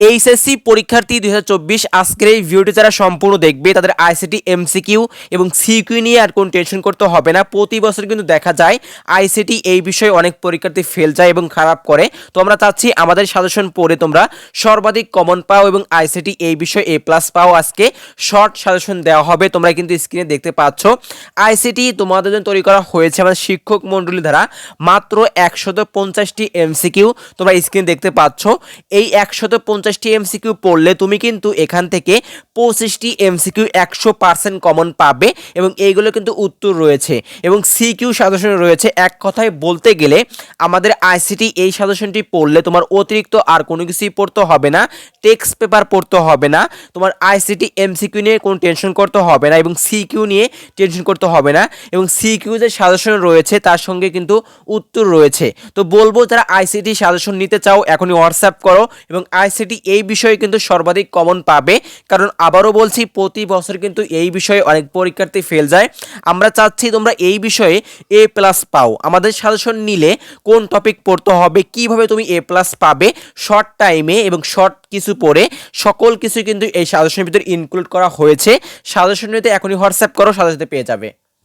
HSC পরীক্ষার্থী দুই হাজার আজকের এই ভিডিওটি যারা সম্পূর্ণ দেখবে, তাদের আইসিটি এমসিকিউ এবং সিকিউ নিয়ে আর কোনো টেনশন করতে হবে না। প্রতি বছর কিন্তু দেখা যায় আইসিটি এই বিষয়ে অনেক পরীক্ষার্থী ফেল যায় এবং খারাপ করে। তো আমরা চাচ্ছি আমাদের সাজেশন পড়ে তোমরা সর্বাধিক কমন পাও এবং আইসিটি এই বিষয়ে এ প্লাস পাও। আজকে শর্ট সাজেশন দেওয়া হবে, তোমরা কিন্তু স্ক্রিনে দেখতে পাচ্ছ। আইসিটি তোমাদের জন্য তৈরি করা হয়েছে আমাদের শিক্ষক মণ্ডলী দ্বারা মাত্র একশত পঞ্চাশটি এমসিকিউ তোমরা স্ক্রিনে দেখতে পাচ্ছ। এই একশত পঞ্চাশটি এমসিকিউ পড়লে তুমি কিন্তু এখান থেকে পঁচিশটি এমসিকিউ একশো পার্সেন্ট কমন পাবে এবং এইগুলো কিন্তু উত্তর রয়েছে এবং সিকিউ সাজেশন রয়েছে। এক কথায় বলতে গেলে আমাদের আইসিটি এই সাজেশনটি পড়লে তোমার অতিরিক্ত আর কোনো কিছুই পড়তে হবে না টেক্সট পেপার পড়তে হবে না, তোমার আইসিটি এমসিকিউ নিয়ে কোনো টেনশন করতে হবে না এবং সিকিউ নিয়ে টেনশন করতে হবে না এবং সিকিউ যে সাজেশন রয়েছে তার সঙ্গে কিন্তু উত্তর রয়েছে। তো বলব যারা আইসিটি সাজেশন নিতে চাও এখনই হোয়াটসঅ্যাপ করো এবং আইসিটি এই বিষয়ে কিন্তু সর্বাধিক কমন পাবে। কারণ আবারও বলছি, প্রতি বছর কিন্তু এই বিষয়ে অনেক পরীক্ষার্থী ফেল যায়। আমরা চাচ্ছি তোমরা এই বিষয়ে এ প্লাস পাও। আমাদের সাজেশন নিলে কোন টপিক পড়তে হবে, কীভাবে তুমি এ প্লাস পাবে শর্ট টাইমে এবং শর্ট কিছু পড়ে, সকল কিছু কিন্তু এই সাজেশনের ভিতরে ইনক্লুড করা হয়েছে। সাজেশন নিতে এখনই হোয়াটসঅ্যাপ করো সাথে সাথে পেয়ে যাবে।